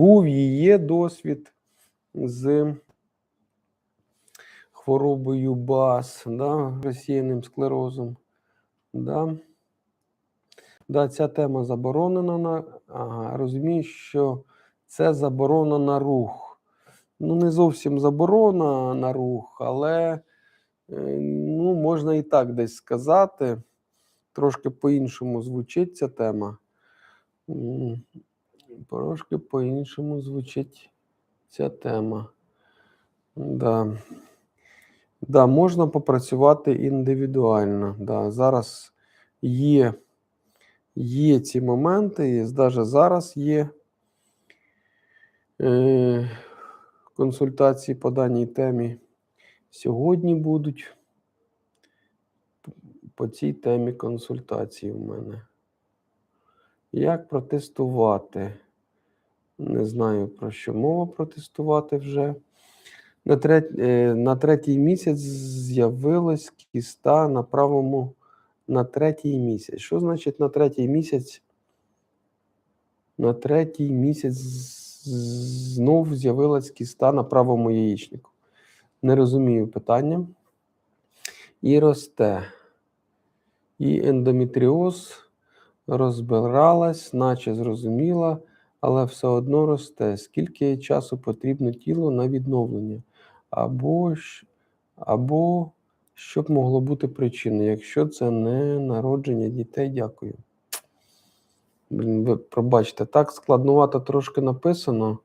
був і є досвід з хворобою БАС, да, розсіяним склерозом. Да. Да, ця тема заборонена на. Ага, розумію, що це заборона на рух. Ну, не зовсім заборона на рух, але е, ну, можна і так десь сказати. Трошки по-іншому звучить ця тема. Трошки по-іншому звучить ця тема. Да. Да, можна попрацювати індивідуально. Да. Зараз є, є ці моменти, і навіть зараз є е, консультації по даній темі. Сьогодні будуть по цій темі консультації в мене. Як протестувати? Не знаю, про що мова протестувати вже. На, трет... е, на третій місяць з'явилась кіста на правому на третій місяць. Що значить на третій місяць? На третій місяць знов з'явилась кіста на правому яєчнику. Не розумію питання. І росте. І ендометріоз розбиралась, наче зрозуміла, але все одно росте. Скільки часу потрібно тілу на відновлення? Або, або б могло бути причиною, якщо це не народження дітей? Дякую. Блін, ви пробачте, так складнувато трошки написано,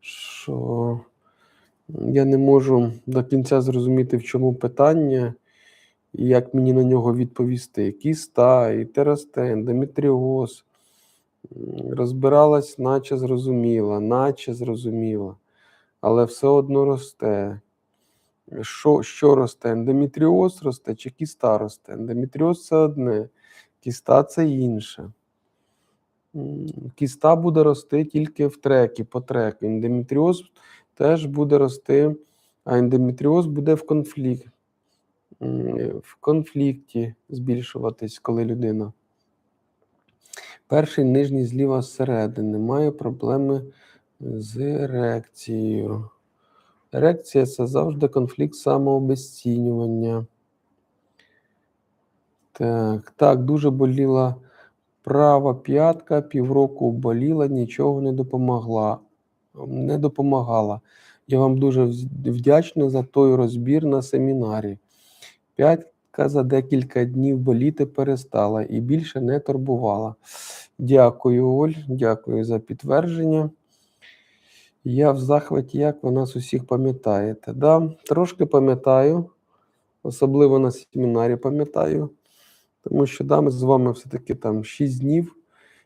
що я не можу до кінця зрозуміти, в чому питання і як мені на нього відповісти. Кіста, і терасте, ендометріоз. М, Розбиралась, наче зрозуміла, наче зрозуміла, але все одно росте. Що, що росте? Ендометріоз росте чи кіста росте? Ендометріоз це одне, кіста це інше. Кіста буде рости тільки в трекі, по треку. Ендометріоз теж буде рости, а ендометріоз буде в конфлікт, в конфлікті збільшуватись, коли людина. Перший нижній зліва зсередини. Має проблеми з ерекцією. Ерекція це завжди конфлікт самообезцінювання. Так, так, дуже боліла права п'ятка, півроку боліла, нічого не допомогла. Не допомагала. Я вам дуже вдячний за той розбір на семінарі. П'ятка за декілька днів боліти перестала і більше не турбувала. Дякую, Оль, дякую за підтвердження. Я в захваті, як ви нас усіх пам'ятаєте. Да, трошки пам'ятаю, особливо на семінарі пам'ятаю, тому що да, ми з вами все-таки там 6 днів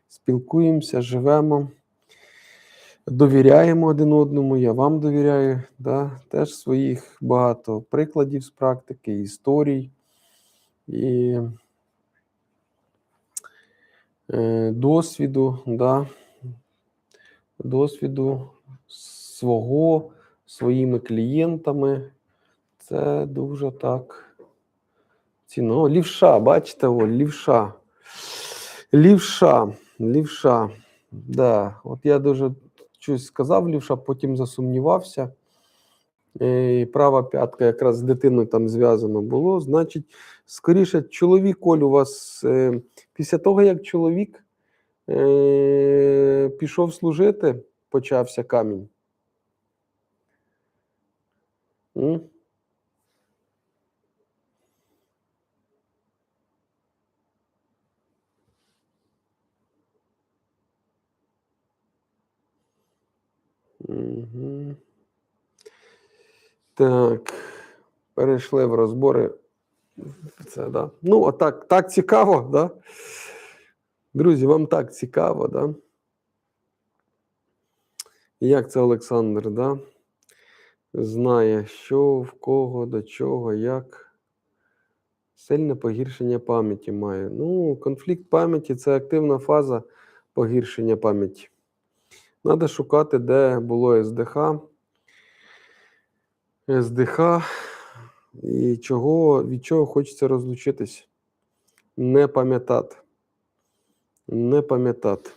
спілкуємося, живемо, довіряємо один одному, я вам довіряю. Да, теж своїх багато прикладів з практики, історій і досвіду, да, досвіду свого, своїми клієнтами. Це дуже так ціно. Лівша, бачите, о, лівша. Лівша, лівша. Да. От я дуже щось сказав лівша, потім засумнівався. Е, І права п'ятка якраз з дитиною там зв'язано було. Значить, скоріше, чоловік Оль, у вас е, після того, як чоловік е, пішов служити, почався камінь. М? Так, перейшли в розбори. Це, да. Ну, отак, так цікаво, да? Друзі, вам так цікаво, да? Як це Олександр, да? Знає, що, в кого, до чого, як. Сильне погіршення пам'яті має. Ну, конфлікт пам'яті це активна фаза погіршення пам'яті. Треба шукати, де було СДХ. СДХ і чого, від чого хочеться розлучитись. Не пам'ятати. Не пам'ятати.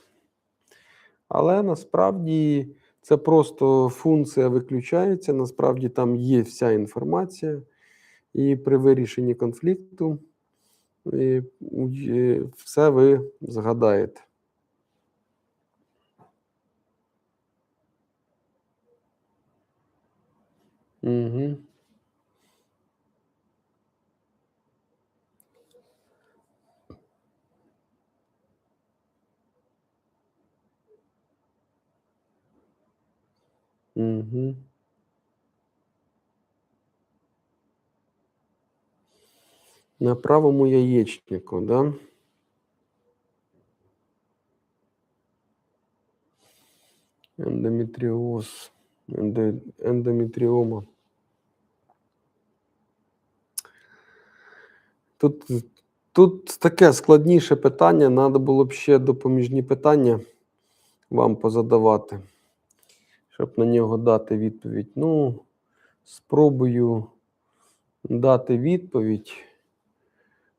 Але насправді Це просто функція виключається. Насправді там є вся інформація, і при вирішенні конфлікту і, все ви згадаєте. Угу. Угу. На правому яєчнику, да? Ендометріоз, ендо. Тут, тут таке складніше питання, треба було б ще допоміжні питання вам позадавати, щоб на нього дати відповідь. Ну, спробую дати відповідь.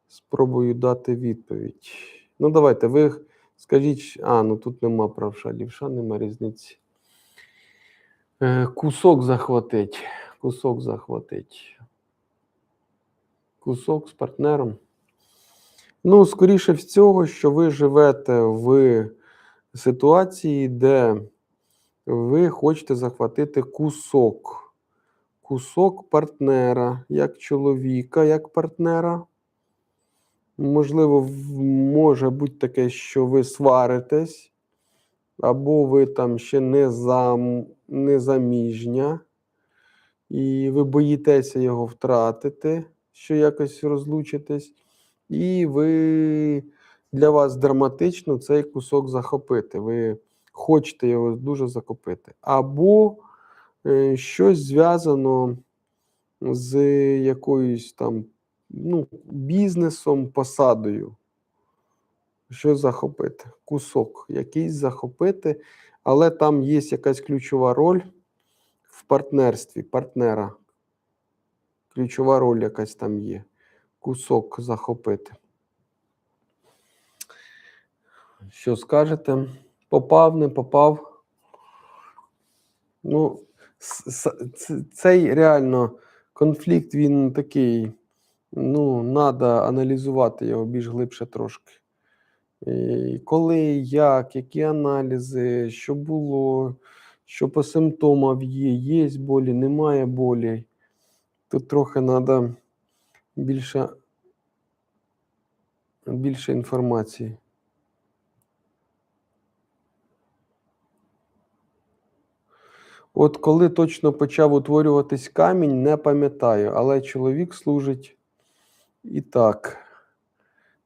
Спробую дати відповідь. Ну, давайте, ви скажіть, а, ну тут нема правша, лівша, нема різниці. Е, Кусок захватить. Кусок захватить. Кусок з партнером. Ну, скоріше всього, що ви живете в ситуації, де ви хочете захватити кусок. Кусок партнера, як чоловіка, як партнера. Можливо, може бути таке, що ви сваритесь, або ви там ще не, зам, не заміжня, і ви боїтеся його втратити, що якось розлучитесь, і ви для вас драматично цей кусок захопити. Ви хочете його дуже захопити. Або е, щось зв'язано з якоюсь там ну, бізнесом, посадою. Що захопити? Кусок якийсь захопити, але там є якась ключова роль в партнерстві, партнера. Ключова роль якась там є. Кусок захопити. Що скажете? Попав, не попав? Ну, цей реально конфлікт, він такий. Ну, треба аналізувати його більш глибше трошки. І коли, як, які аналізи, що було, що по симптомам є, є болі, немає болі. Тут трохи треба більше, більше інформації. От коли точно почав утворюватись камінь, не пам'ятаю, але чоловік служить і так.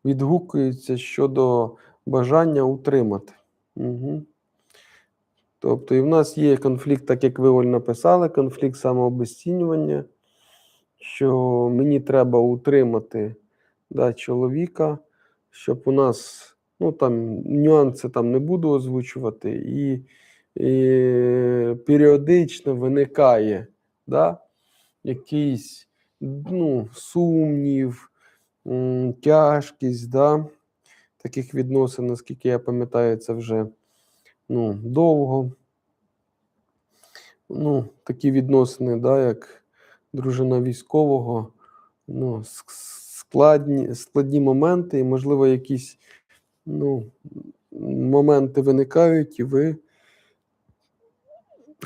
Відгукується щодо бажання утримати. Угу. Тобто, і в нас є конфлікт, так як ви Оль, написали, конфлікт самообезцінювання, що мені треба утримати да, чоловіка, щоб у нас, ну там нюанси там не буду озвучувати, і, і періодично виникає да, якийсь ну, сумнів, тяжкість, да, таких відносин, наскільки я пам'ятаю, це вже ну, довго. Ну, такі відносини, да, як дружина військового, ну, складні, складні моменти, і, можливо, якісь ну, моменти виникають, і ви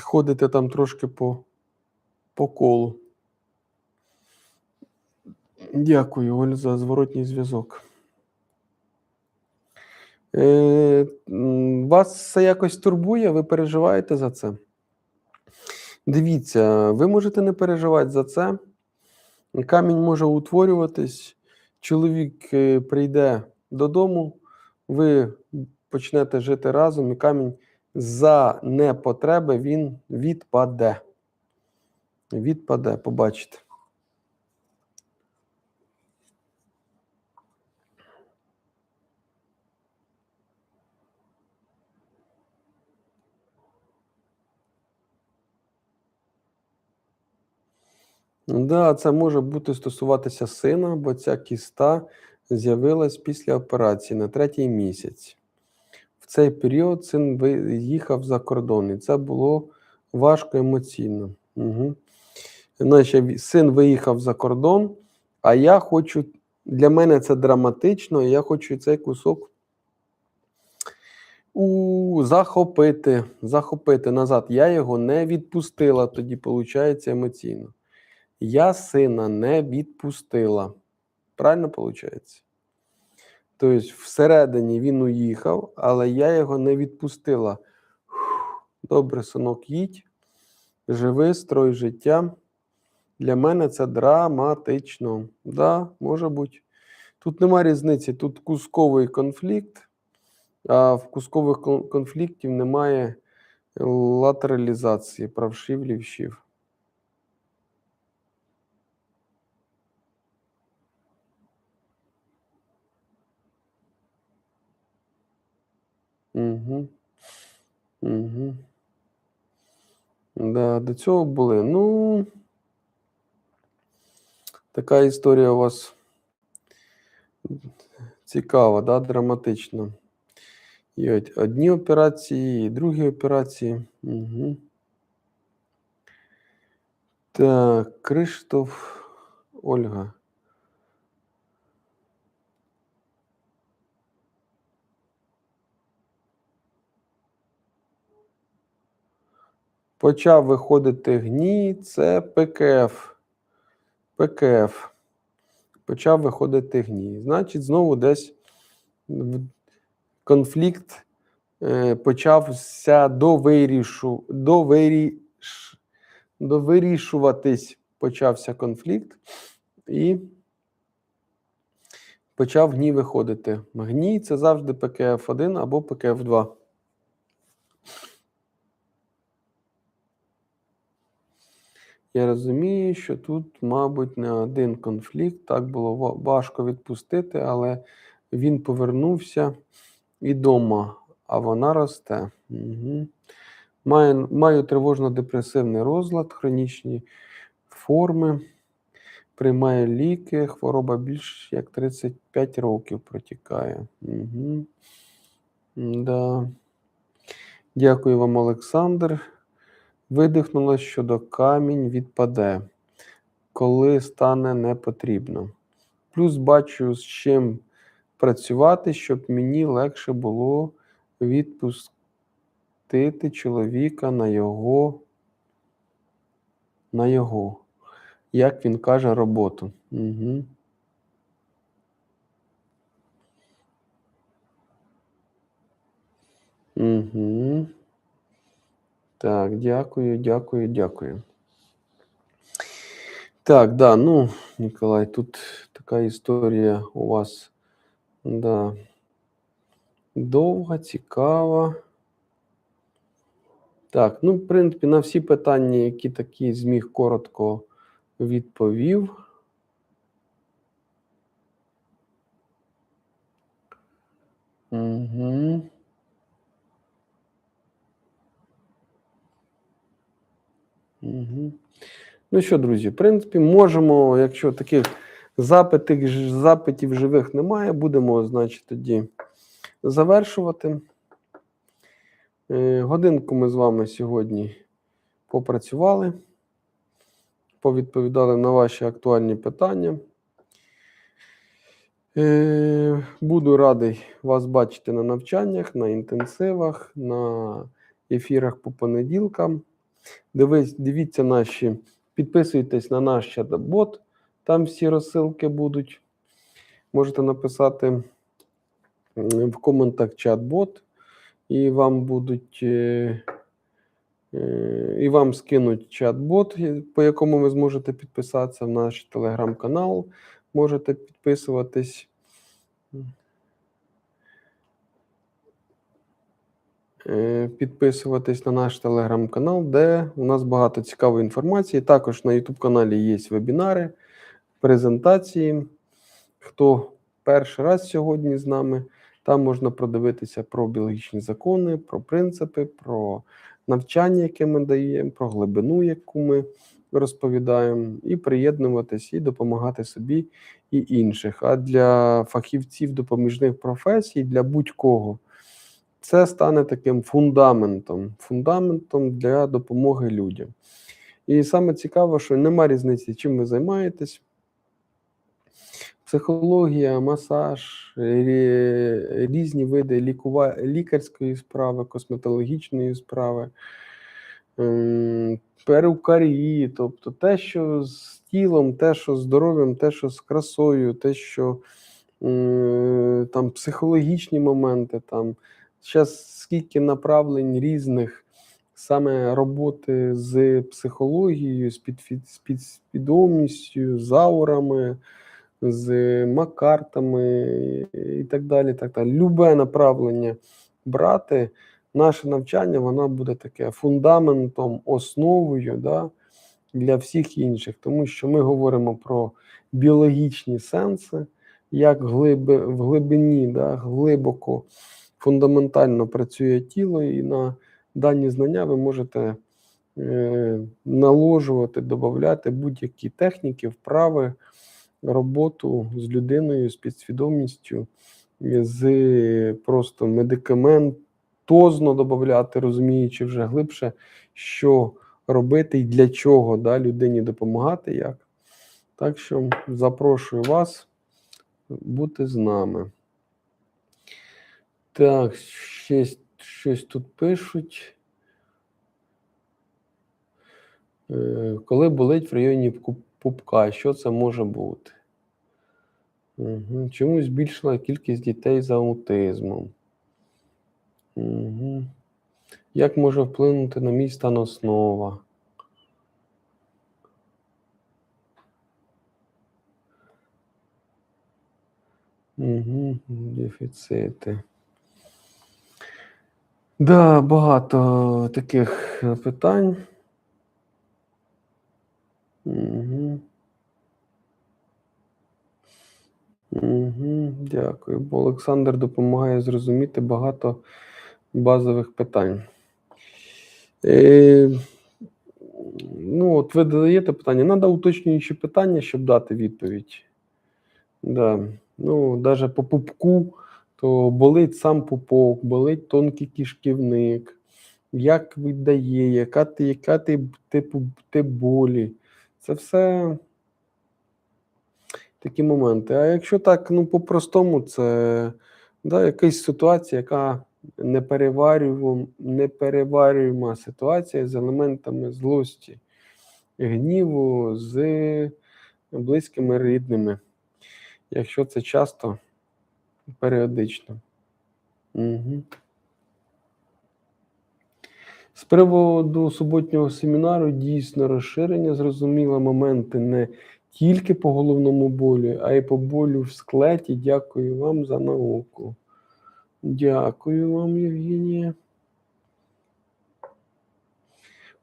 ходите там трошки по, по колу. Дякую, Оль, за зворотній зв'язок. Е, вас це якось турбує, ви переживаєте за це? Дивіться, ви можете не переживати за це. Камінь може утворюватись, чоловік е, прийде додому, ви почнете жити разом, і камінь за непотреби він відпаде. Відпаде, побачите. Да, це може бути стосуватися сина, бо ця кіста з'явилась після операції на третій місяць. в цей період син виїхав за кордон, і це було важко емоційно. Угу. Значить, син виїхав за кордон, а я хочу. Для мене це драматично, і я хочу цей кусок у захопити, захопити назад. Я його не відпустила, тоді, виходить, емоційно. Я сина не відпустила. Правильно виходить? Тобто, всередині він уїхав, але я його не відпустила. Добре, синок, їдь, живи, строй життя. Для мене це драматично. Да, може бути. Тут нема різниці, тут кусковий конфлікт, а в кускових конфліктів немає латералізації, правшив, лівшів. Угу. Угу. Да, до цього були. Ну, така історія у вас цікава, да, драматична. І одні операції, і другі операції. Угу. Так, Криштоф Ольга. Почав виходити гній, це ПКФ. ПКФ. Почав виходити гній. Значить, знову десь конфлікт е, почався до вирішу, до виріш, до вирішуватись почався конфлікт і почав гній виходити. Гній це завжди ПКФ1 або ПКФ2. Я розумію, що тут, мабуть, не один конфлікт. Так було важко відпустити, але він повернувся і дома, а вона росте. Угу. Маю, маю тривожно-депресивний розлад, хронічні форми. Приймає ліки, хвороба більш як 35 років протікає. Угу. Да. Дякую вам, Олександр. Видихнула, що до камінь відпаде, коли стане непотрібно. Плюс бачу, з чим працювати, щоб мені легше було відпустити чоловіка на його, на його, як він каже, роботу. Угу. Угу. Так, дякую, дякую, дякую. Так, да, ну, Ніколай, тут така історія у вас да, довга, цікава. Так, ну, в принципі, на всі питання, які такі зміг коротко відповів. Угу. Угу. Ну що, друзі, в принципі, можемо, якщо таких запитів, запитів живих немає, будемо, значить, тоді завершувати. Е, годинку ми з вами сьогодні попрацювали, повідповідали на ваші актуальні питання. Е, буду радий вас бачити на навчаннях, на інтенсивах, на ефірах по понеділкам. Дивись, дивіться наші, підписуйтесь на наш чат-бот, там всі розсилки будуть. Можете написати в коментах чат-бот, і вам будуть. Е, е, і вам скинуть чат-бот, по якому ви зможете підписатися в наш телеграм-канал. Можете підписуватись. Підписуватись на наш телеграм-канал, де у нас багато цікавої інформації. Також на YouTube каналі є вебінари, презентації. Хто перший раз сьогодні з нами, там можна продивитися про біологічні закони, про принципи, про навчання, яке ми даємо, про глибину, яку ми розповідаємо, і приєднуватись, і допомагати собі і інших. А для фахівців допоміжних професій, для будь-кого це стане таким фундаментом, фундаментом для допомоги людям. І саме цікаво, що нема різниці, чим ви займаєтесь. Психологія, масаж, різні види лікува... лікарської справи, косметологічної справи, ем, перукарії, тобто те, що з тілом, те, що здоров'ям, те, що з красою, те, що там психологічні моменти, там зараз скільки направлень різних саме роботи з психологією, з, підсвідомістю, з аурами, з макартами і так далі. Так далі. Любе направлення брати, наше навчання, воно буде таке фундаментом, основою да, для всіх інших, тому що ми говоримо про біологічні сенси, як глиби, в глибині, да, глибоко, фундаментально працює тіло, і на дані знання ви можете е, наложувати, додати будь-які техніки, вправи, роботу з людиною, з підсвідомістю, з просто медикаментозно додати, розуміючи вже глибше, що робити і для чого да, людині допомагати як. Так що запрошую вас бути з нами. Так, щось, щось тут пишуть. Е, Коли болить в районі пупка, що це може бути? Угу. Чому збільшила кількість дітей з аутизмом? Угу. Як може вплинути на мій стан основа? Угу. Дефіцити. Да, багато таких е, питань. Угу. Угу, дякую. Бо Олександр допомагає зрозуміти багато базових питань. Е, ну, от ви задаєте питання. Треба уточнюючі питання, щоб дати відповідь. Да. Ну, навіть по пупку, то болить сам пупок, болить тонкий кишківник, як віддає, яка ти, яка ти типу ти болі. Це все такі моменти. А якщо так, ну по-простому, це да, якась ситуація, яка непереварюєма ситуація з елементами злості, гніву, з близькими рідними. Якщо це часто, періодично. Угу. З приводу суботнього семінару дійсно розширення зрозуміло моменти не тільки по головному болю, а й по болю в склеті. Дякую вам за науку. Дякую вам, Євгенія.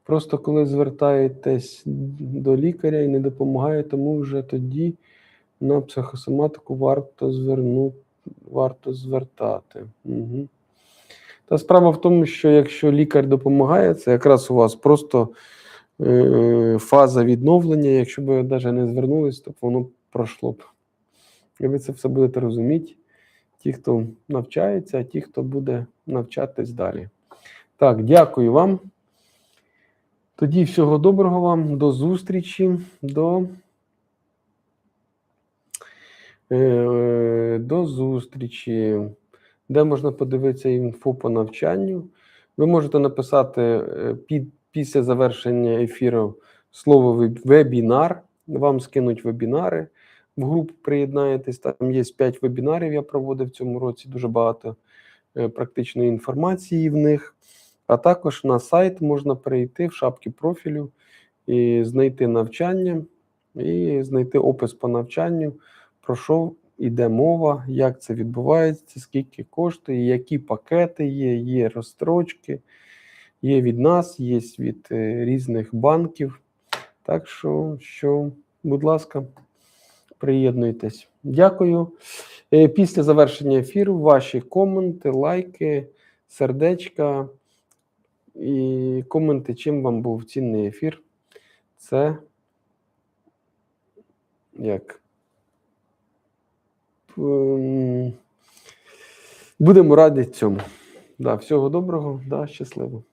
Просто коли звертаєтесь до лікаря і не допомагає, тому вже тоді на психосоматику варто зверну, варто звертати. Угу. Та справа в тому, що якщо лікар допомагає, це якраз у вас просто е, фаза відновлення. Якщо б ви навіть не звернулись, то воно пройшло б. І ви це все будете розуміти. Ті, хто навчається, а ті, хто буде навчатись далі. Так, дякую вам. Тоді всього доброго вам, до зустрічі, до, до зустрічі. Де можна подивитися інфу по навчанню? Ви можете написати е, під, після завершення ефіру слово вебінар. Вам скинуть вебінари. В групу приєднаєтесь. Там є 5 вебінарів. Я проводив в цьому році дуже багато е, практичної інформації в них. А також на сайт можна перейти в шапки профілю і знайти навчання, і знайти опис по навчанню, про що йде мова, як це відбувається, скільки коштує, які пакети є, є розстрочки, є від нас, є від е, різних банків. Так що, що, будь ласка, приєднуйтесь. Дякую. Е, Після завершення ефіру ваші коменти, лайки, сердечка і коменти, чим вам був цінний ефір. Це як будемо раді цьому. Да, всього доброго, да, щасливо.